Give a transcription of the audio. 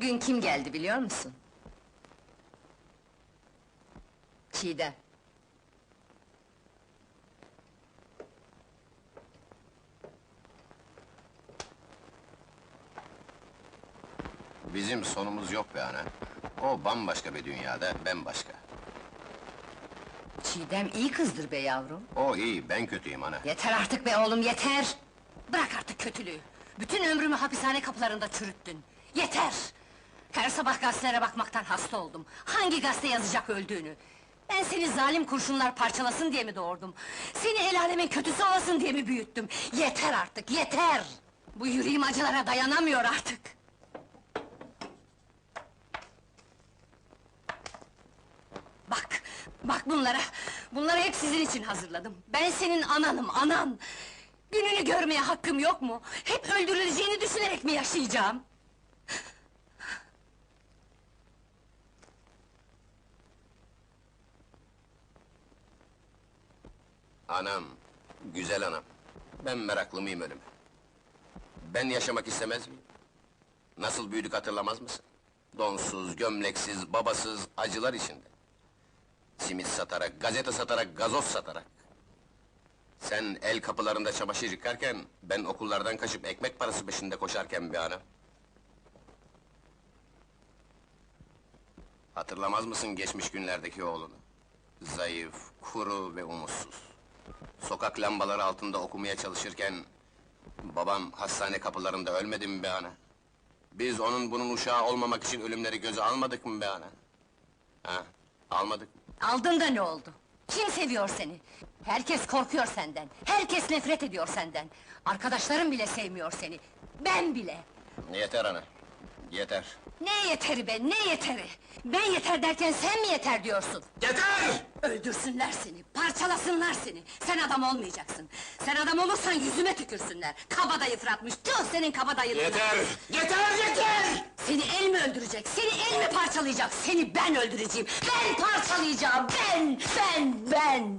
Bugün kim geldi biliyor musun? Çiğdem. Bizim sonumuz yok be ana. O bambaşka bir dünyada, ben başka. Çiğdem iyi kızdır be yavrum. O iyi, ben kötüyüm ana. Yeter artık be oğlum, yeter! Bırak artık kötülüğü! Bütün ömrümü hapishane kapılarında çürüttün! Yeter! Her sabah gazetelere bakmaktan hasta oldum. Hangi gazete yazacak öldüğünü? Ben seni zalim kurşunlar parçalasın diye mi doğurdum? Seni el alemin kötüsü olasın diye mi büyüttüm? Yeter artık, yeter! Bu yüreğim acılara dayanamıyor artık! Bak, bak bunlara! Bunları hep sizin için hazırladım. Ben senin ananım, anan! Gününü görmeye hakkım yok mu? Hep öldürüleceğini düşünerek mi yaşayacağım? Anam, güzel anam. Ben meraklı mıyım ölüme? Ben yaşamak istemez miyim? Nasıl büyüdük hatırlamaz mısın? Donsuz, gömleksiz, babasız, acılar içinde. Simit satarak, gazete satarak, gazoz satarak. Sen el kapılarında çamaşır yıkarken, ben okullardan kaçıp ekmek parası peşinde koşarken bir anam. Hatırlamaz mısın geçmiş günlerdeki oğlunu? Zayıf, kuru ve umutsuz. Sokak lambaları altında okumaya çalışırken... ...babam hastane kapılarında ölmedi mi be ana? Biz onun bunun uşağı olmamak için ölümleri göze almadık mı be ana? Ha, almadık mı? Aldın da ne oldu? Kim seviyor seni? Herkes korkuyor senden, herkes nefret ediyor senden. Arkadaşlarım bile sevmiyor seni, ben bile! Yeter ana, yeter. Ne yeteri be, ne yeteri? Ben yeter derken sen mi yeter diyorsun? Yeter! Öldürsünler seni, parçalasınlar seni! Sen adam olmayacaksın! Sen adam olursan yüzüme tükürsünler! Kabadayı fıratmış, tüh senin kabadayılığına! Yeter! Yeter, yeter! Seni el mi öldürecek, seni el mi parçalayacak? Seni ben öldüreceğim, ben parçalayacağım, ben, ben, ben!